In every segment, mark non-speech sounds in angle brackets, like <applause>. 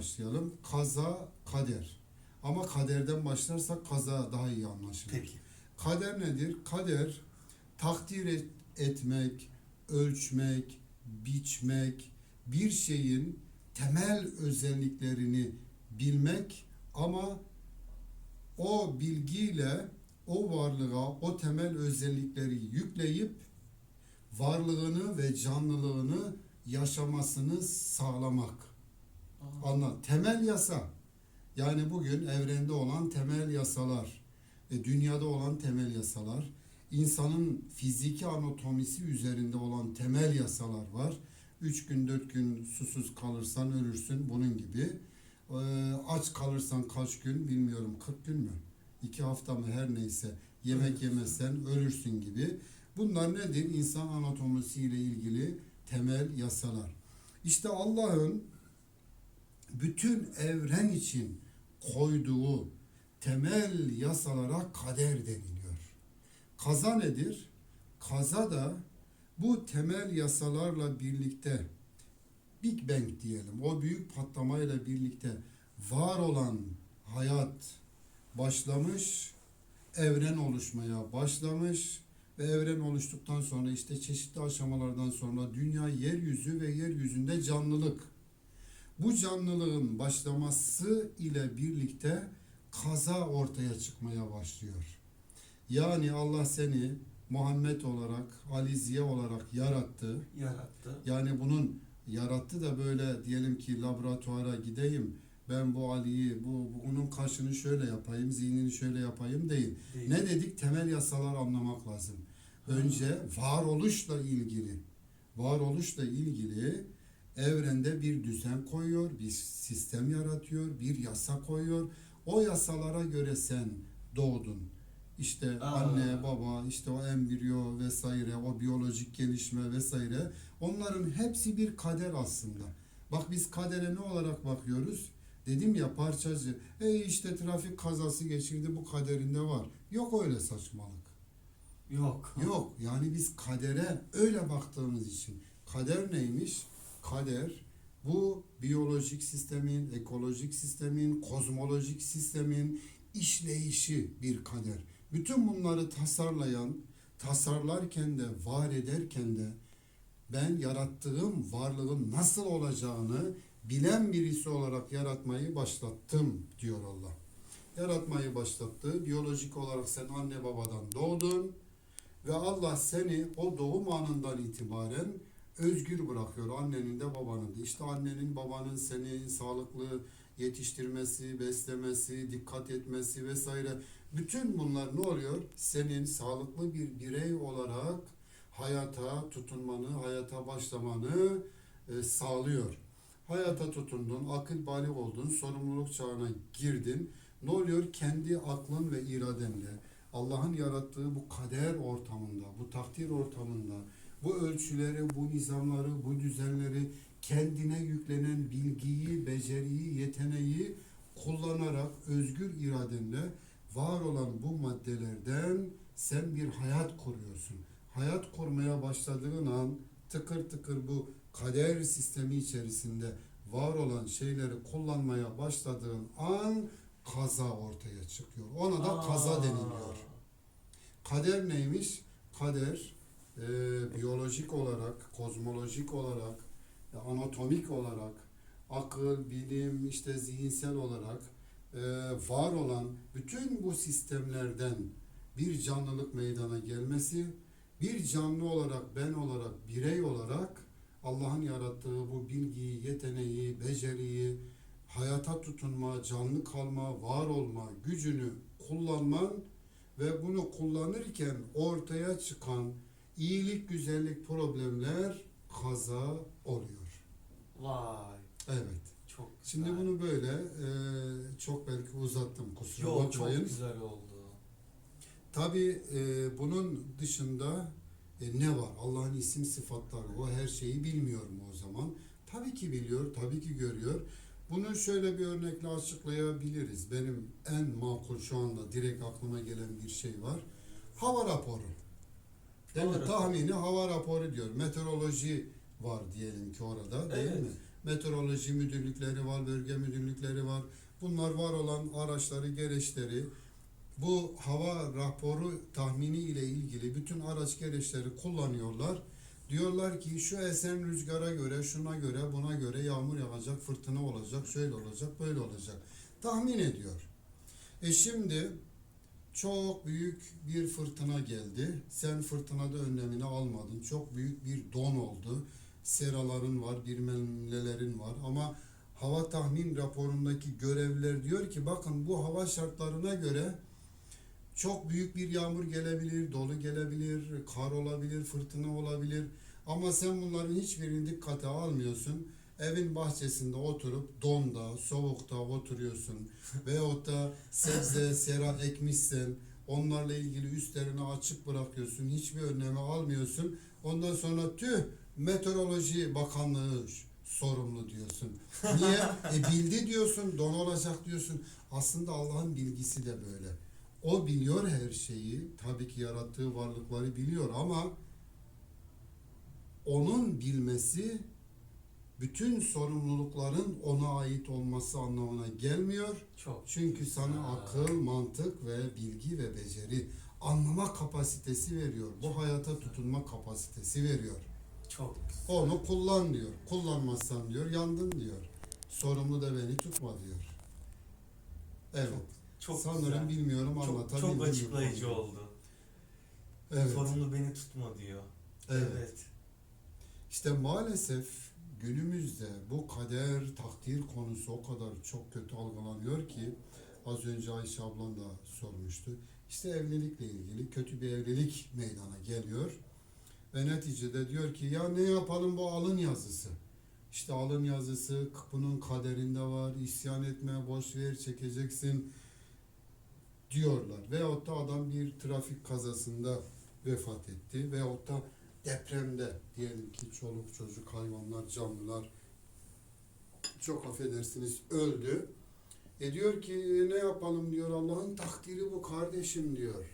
başlayalım. Kaza, kader. Ama kaderden başlarsak kaza daha iyi anlaşılır. Peki. Kader nedir? Kader takdir et- etmek, ölçmek, biçmek, bir şeyin temel özelliklerini bilmek ama o bilgiyle o varlığa o temel özellikleri yükleyip varlığını ve canlılığını yaşamasını sağlamak. Anla. Temel yasa. Yani bugün evrende olan temel yasalar, dünyada olan temel yasalar, insanın fiziki anatomisi üzerinde olan temel yasalar var. Üç gün, dört gün susuz kalırsan ölürsün bunun gibi. E, aç kalırsan kaç gün bilmiyorum 40 gün mü? iki hafta mı her neyse yemek yemezsen ölürsün gibi. Bunlar nedir? İnsan anatomisiyle ilgili temel yasalar. İşte Allah'ın bütün evren için koyduğu temel yasalara kader deniliyor. Kaza nedir? Kaza da bu temel yasalarla birlikte Big Bang diyelim. O büyük patlamayla birlikte var olan hayat başlamış, evren oluşmaya başlamış ve evren oluştuktan sonra işte çeşitli aşamalardan sonra dünya yeryüzü ve yeryüzünde canlılık bu canlılığın başlaması ile birlikte kaza ortaya çıkmaya başlıyor. Yani Allah seni Muhammed olarak, Ali Ziya olarak yarattı. Yarattı. Yani bunun yarattı da böyle diyelim ki laboratuvara gideyim. Ben bu Ali'yi, bu, bu onun kaşını şöyle yapayım, zihnini şöyle yapayım değil. Değil. Ne dedik? Temel yasalar anlamak lazım. Önce varoluşla ilgili, varoluşla ilgili evrende bir düzen koyuyor, bir sistem yaratıyor, bir yasa koyuyor. O yasalara göre sen doğdun. İşte Aa. anne, baba, işte o embriyo vesaire, o biyolojik gelişme vesaire. Onların hepsi bir kader aslında. Bak biz kadere ne olarak bakıyoruz? Dedim ya parçacı. E işte trafik kazası geçirdi bu kaderinde var. Yok öyle saçmalık. Yok. Yok yani biz kadere öyle baktığımız için. Kader neymiş? Kader bu biyolojik sistemin, ekolojik sistemin, kozmolojik sistemin işleyişi bir kader. Bütün bunları tasarlayan, tasarlarken de, var ederken de ben yarattığım varlığın nasıl olacağını bilen birisi olarak yaratmayı başlattım diyor Allah. Yaratmayı başlattı. Biyolojik olarak sen anne babadan doğdun ve Allah seni o doğum anından itibaren özgür bırakıyor annenin de babanın da. İşte annenin babanın seni sağlıklı yetiştirmesi, beslemesi, dikkat etmesi vesaire. Bütün bunlar ne oluyor? Senin sağlıklı bir birey olarak hayata tutunmanı, hayata başlamanı e, sağlıyor. Hayata tutundun, akıl balik oldun, sorumluluk çağına girdin. Ne oluyor? Kendi aklın ve iradenle Allah'ın yarattığı bu kader ortamında, bu takdir ortamında, bu ölçüleri, bu nizamları, bu düzenleri kendine yüklenen bilgiyi, beceriyi, yeteneği kullanarak özgür iradenle var olan bu maddelerden sen bir hayat kuruyorsun. Hayat kurmaya başladığın an tıkır tıkır bu kader sistemi içerisinde var olan şeyleri kullanmaya başladığın an kaza ortaya çıkıyor. Ona da kaza Aa. deniliyor. Kader neymiş? Kader e, biyolojik olarak, kozmolojik olarak, e, anatomik olarak, akıl, bilim, işte zihinsel olarak e, var olan bütün bu sistemlerden bir canlılık meydana gelmesi, bir canlı olarak, ben olarak, birey olarak Allah'ın yarattığı bu bilgiyi, yeteneği, beceriyi, hayata tutunma, canlı kalma, var olma gücünü kullanman ve bunu kullanırken ortaya çıkan iyilik, güzellik problemler kaza oluyor. Vay. Evet. Çok Şimdi güzel. bunu böyle e, çok belki uzattım kusura çok bakmayın. güzel oldu. Tabii e, bunun dışında e, ne var? Allah'ın isim sıfatları. O her şeyi bilmiyor mu o zaman? Tabii ki biliyor, tabii ki görüyor. Bunu şöyle bir örnekle açıklayabiliriz. Benim en makul şu anda direkt aklıma gelen bir şey var. Hava raporu. Değil mi? Tahmini hava raporu diyor. Meteoroloji var diyelim ki orada değil Evet. mi? meteoroloji müdürlükleri var, bölge müdürlükleri var. Bunlar var olan araçları, gereçleri bu hava raporu tahmini ile ilgili bütün araç gereçleri kullanıyorlar. Diyorlar ki şu esen rüzgara göre, şuna göre, buna göre yağmur yağacak, fırtına olacak, şöyle olacak, böyle olacak. Tahmin ediyor. E şimdi çok büyük bir fırtına geldi. Sen fırtınada önlemini almadın. Çok büyük bir don oldu. Seraların var, bilmemlelerin var ama hava tahmin raporundaki görevliler diyor ki bakın bu hava şartlarına göre çok büyük bir yağmur gelebilir, dolu gelebilir, kar olabilir, fırtına olabilir. Ama sen bunların hiçbirini dikkate almıyorsun. Evin bahçesinde oturup donda, soğukta oturuyorsun. Veyahut da sebze, <laughs> sera ekmişsen onlarla ilgili üstlerini açık bırakıyorsun. Hiçbir önlemi almıyorsun. Ondan sonra tüh Meteoroloji Bakanlığı sorumlu diyorsun. Niye? E bildi diyorsun, don olacak diyorsun. Aslında Allah'ın bilgisi de böyle. O biliyor her şeyi. Tabii ki yarattığı varlıkları biliyor ama onun bilmesi bütün sorumlulukların ona ait olması anlamına gelmiyor. Çok. Çünkü sana Aa. akıl, mantık ve bilgi ve beceri anlama kapasitesi veriyor. Bu hayata tutunma kapasitesi veriyor. Çok. Onu kullan diyor. Kullanmazsan diyor yandın diyor. Sorumlu da beni tutma diyor. Evet. Çok Sanırım güzel. bilmiyorum Çok, anlatabildim. çok mi açıklayıcı konuyu? oldu. Evet. Sorumlu beni tutma diyor. Evet. İşte maalesef günümüzde bu kader, takdir konusu o kadar çok kötü algılanıyor ki az önce Ayşe ablam da sormuştu. İşte evlilikle ilgili kötü bir evlilik meydana geliyor. Ve neticede diyor ki ya ne yapalım bu alın yazısı. İşte alın yazısı bunun kaderinde var. isyan etme, boş ver, çekeceksin diyorlar. Veyahut da adam bir trafik kazasında vefat etti. Veyahut da depremde diyelim ki çoluk çocuk hayvanlar canlılar çok affedersiniz öldü. E diyor ki ne yapalım diyor Allah'ın takdiri bu kardeşim diyor.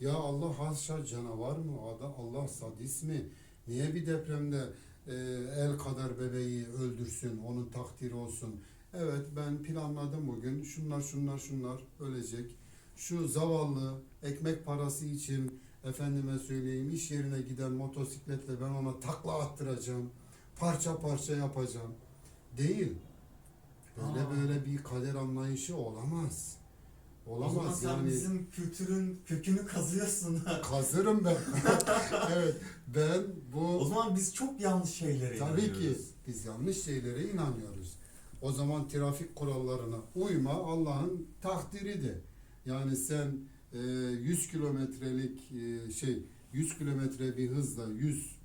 Ya Allah haşa canavar mı? Allah sadist mi? Niye bir depremde e, el kadar bebeği öldürsün, onun takdiri olsun? Evet ben planladım bugün. Şunlar şunlar şunlar ölecek. Şu zavallı ekmek parası için efendime söyleyeyim iş yerine giden motosikletle ben ona takla attıracağım. Parça parça yapacağım. Değil. Böyle Aa. böyle bir kader anlayışı olamaz. O zaman Olamaz sen yani. bizim kültürün kökünü kazıyorsun. <laughs> Kazırım ben. <laughs> evet ben bu o zaman biz çok yanlış şeylere tabii ki inanıyoruz. biz yanlış şeylere inanıyoruz. O zaman trafik kurallarına uyma Allah'ın takdiridir. Yani sen 100 kilometrelik e, şey 100 kilometre bir hızla 100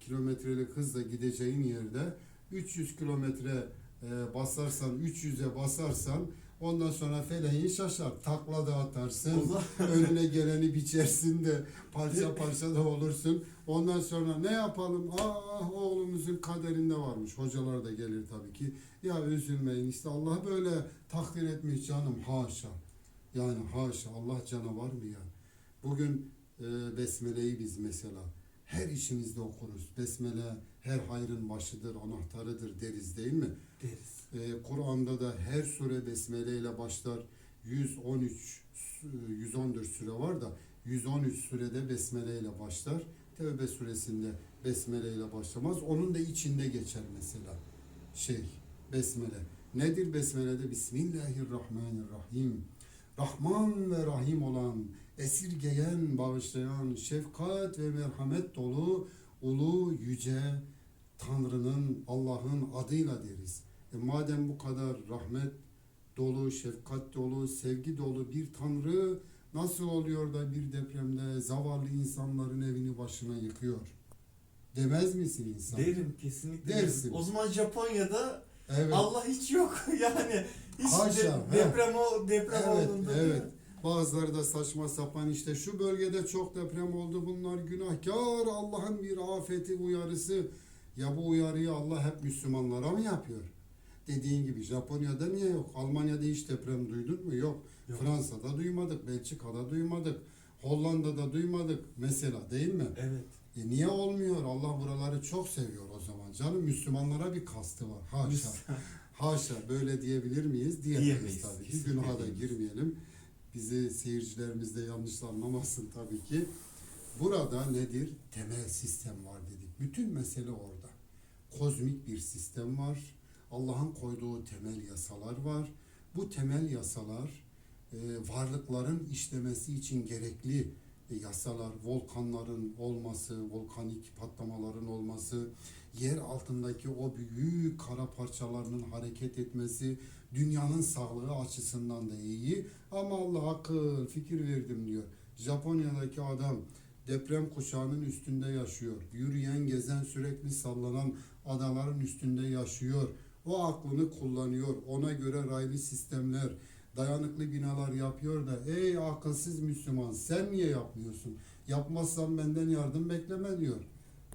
kilometrelik hızla gideceğin yerde 300 kilometre e, basarsan 300'e basarsan ondan sonra feleğin şaşar. Takla da atarsın. <laughs> Önüne geleni biçersin de parça parça da olursun. Ondan sonra ne yapalım? Ah oğlumuzun kaderinde varmış. Hocalar da gelir tabii ki. Ya üzülmeyin işte Allah böyle takdir etmiş canım haşa. Yani haşa Allah canavar mı ya? Bugün e, Besmele'yi biz mesela her işimizde okuruz. Besmele her hayrın başıdır, anahtarıdır deriz değil mi? deriz. Ee, Kur'an'da da her sure besmele ile başlar. 113 su- 114 sure var da 113 surede besmele ile başlar. Tevbe suresinde besmele ile başlamaz. Onun da içinde geçer mesela. Şey besmele. Nedir besmelede? Bismillahirrahmanirrahim. Rahman ve Rahim olan, esirgeyen, bağışlayan, şefkat ve merhamet dolu, ulu, yüce Tanrı'nın, Allah'ın adıyla deriz. E madem bu kadar rahmet dolu, şefkat dolu, sevgi dolu bir Tanrı nasıl oluyor da bir depremde zavallı insanların evini başına yıkıyor? Demez misin insan? Derim kesinlikle. Dersin. O zaman Japonya'da Evet. Allah hiç yok. <laughs> yani hiç Haşa, de- deprem o deprem Evet, olduğunda evet. Bazıları da saçma sapan işte şu bölgede çok deprem oldu bunlar günahkar Allah'ın bir afeti uyarısı. Ya bu uyarıyı Allah hep Müslümanlara mı yapıyor? Dediğin gibi Japonya'da niye yok? Almanya'da hiç deprem duydun mu? Yok. Yok. Fransa'da duymadık, Belçika'da duymadık, Hollanda'da duymadık mesela değil mi? Evet. E niye olmuyor? Allah buraları çok seviyor o zaman. Canım Müslümanlara bir kastı var. Haşa. Haşa böyle diyebilir miyiz? Diyemeyiz, Diyemeyiz, tabii ki. Günaha da girmeyelim. Bizi seyircilerimiz de yanlış anlamasın tabii ki. Burada nedir? Temel sistem var dedik. Bütün mesele orada. Kozmik bir sistem var. Allah'ın koyduğu temel yasalar var. Bu temel yasalar e, varlıkların işlemesi için gerekli yasalar, volkanların olması, volkanik patlamaların olması, yer altındaki o büyük kara parçalarının hareket etmesi dünyanın sağlığı açısından da iyi. Ama Allah akıl, fikir verdim diyor. Japonya'daki adam deprem kuşağının üstünde yaşıyor. Yürüyen, gezen, sürekli sallanan adaların üstünde yaşıyor. O aklını kullanıyor. Ona göre raylı sistemler, dayanıklı binalar yapıyor da ey akılsız Müslüman sen niye yapmıyorsun? Yapmazsan benden yardım bekleme diyor.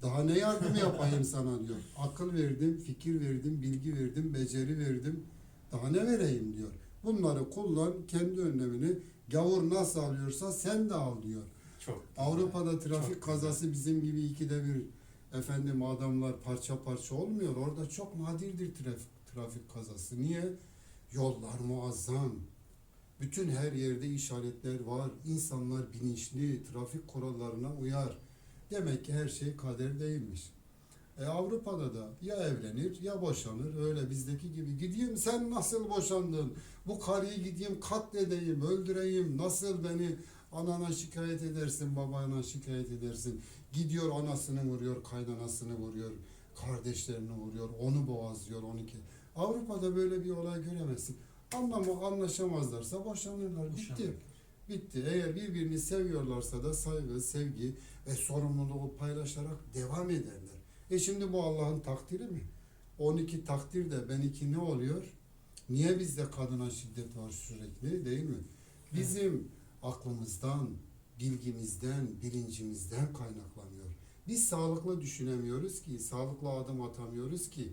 Daha ne yardım yapayım sana diyor. Akıl verdim, fikir verdim, bilgi verdim, beceri verdim. Daha ne vereyim diyor. Bunları kullan, kendi önlemini gavur nasıl alıyorsa sen de al diyor. Çok. Avrupa'da trafik Çok kazası bizim gibi ikide bir efendim adamlar parça parça olmuyor. Orada çok nadirdir trafik, trafik kazası. Niye? Yollar muazzam. Bütün her yerde işaretler var. İnsanlar bilinçli, trafik kurallarına uyar. Demek ki her şey kader değilmiş. E Avrupa'da da ya evlenir ya boşanır. Öyle bizdeki gibi. Gideyim sen nasıl boşandın? Bu karıyı gideyim katledeyim, öldüreyim. Nasıl beni anana şikayet edersin, babana şikayet edersin. Gidiyor anasını vuruyor, kaynanasını vuruyor, kardeşlerini vuruyor, onu boğazlıyor, onu ki. Avrupa'da böyle bir olay göremezsin. Anlamı anlaşamazlarsa boşanırlar. Bitti. Bitti. Eğer birbirini seviyorlarsa da saygı, sevgi ve sorumluluğu paylaşarak devam ederler. E şimdi bu Allah'ın takdiri mi? 12 takdir de ben iki ne oluyor? Niye bizde kadına şiddet var sürekli değil mi? Bizim aklımızdan, bilgimizden, bilincimizden kaynaklanıyor. Biz sağlıklı düşünemiyoruz ki, sağlıklı adım atamıyoruz ki.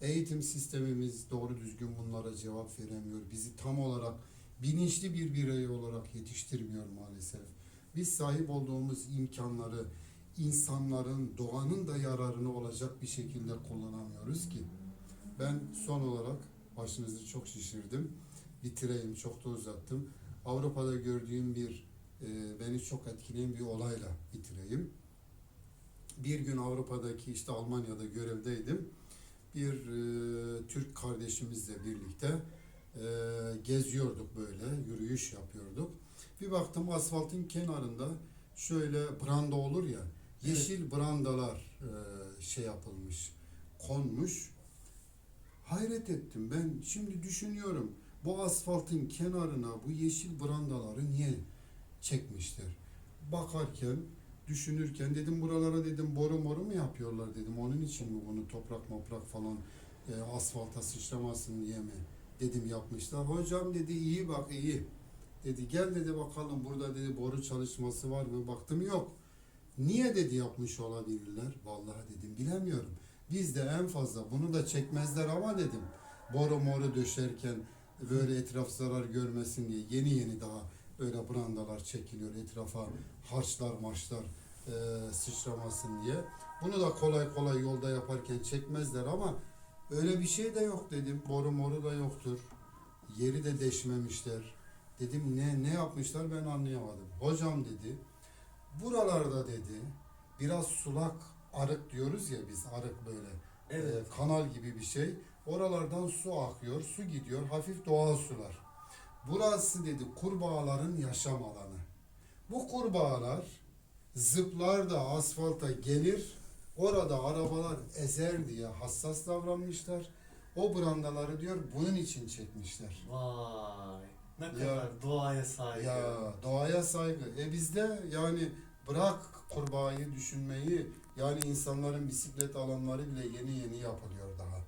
Eğitim sistemimiz doğru düzgün bunlara cevap veremiyor. Bizi tam olarak bilinçli bir birey olarak yetiştirmiyor maalesef. Biz sahip olduğumuz imkanları insanların, doğanın da yararına olacak bir şekilde kullanamıyoruz ki. Ben son olarak başınızı çok şişirdim. Bitireyim, çok da uzattım. Avrupa'da gördüğüm bir, e, beni çok etkileyen bir olayla bitireyim. Bir gün Avrupa'daki işte Almanya'da görevdeydim. Bir e, Türk kardeşimizle birlikte e, geziyorduk böyle, yürüyüş yapıyorduk. Bir baktım asfaltın kenarında şöyle branda olur ya, yeşil brandalar e, şey yapılmış, konmuş. Hayret ettim ben. Şimdi düşünüyorum bu asfaltın kenarına bu yeşil brandaları niye çekmişler? Bakarken, düşünürken dedim buralara dedim boru moru mu yapıyorlar dedim. Onun için mi bunu toprak moprak falan e, asfalta sıçramasın diye mi dedim yapmışlar. Hocam dedi iyi bak iyi. Dedi gel dedi bakalım burada dedi boru çalışması var mı? Baktım yok. Niye dedi yapmış olabilirler? Vallahi dedim bilemiyorum. Biz de en fazla bunu da çekmezler ama dedim. Boru moru döşerken böyle etraf zarar görmesin diye yeni yeni daha böyle brandalar çekiliyor etrafa harçlar marşlar e, sıçramasın diye. Bunu da kolay kolay yolda yaparken çekmezler ama öyle bir şey de yok dedim. Boru moru da yoktur. Yeri de deşmemişler. Dedim ne ne yapmışlar ben anlayamadım. Hocam dedi buralarda dedi biraz sulak arık diyoruz ya biz arık böyle Evet. e, kanal gibi bir şey. Oralardan su akıyor, su gidiyor, hafif doğal sular. Burası dedi kurbağaların yaşam alanı. Bu kurbağalar zıplar da asfalta gelir, orada arabalar ezer diye hassas davranmışlar. O brandaları diyor bunun için çekmişler. Vay. Ne Ya. kadar doğaya saygı. Ya doğaya saygı. E bizde yani bırak kurbağayı düşünmeyi yani insanların bisiklet alanları bile yeni yeni yapılıyor daha.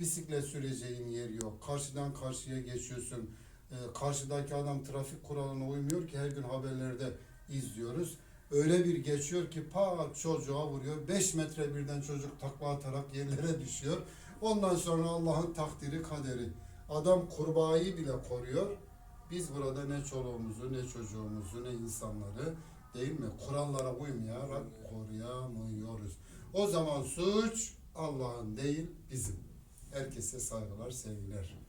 Bisiklet süreceğin yer yok. Karşıdan karşıya geçiyorsun. E, karşıdaki adam trafik kuralına uymuyor ki her gün haberlerde izliyoruz. Öyle bir geçiyor ki pat çocuğa vuruyor. 5 metre birden çocuk takla atarak yerlere düşüyor. Ondan sonra Allah'ın takdiri kaderi. Adam kurbağayı bile koruyor. Biz burada ne çoluğumuzu, ne çocuğumuzu, ne insanları değil mi? Kurallara uymayarak koruyamıyoruz. O zaman suç Allah'ın değil bizim. Herkese saygılar, sevgiler.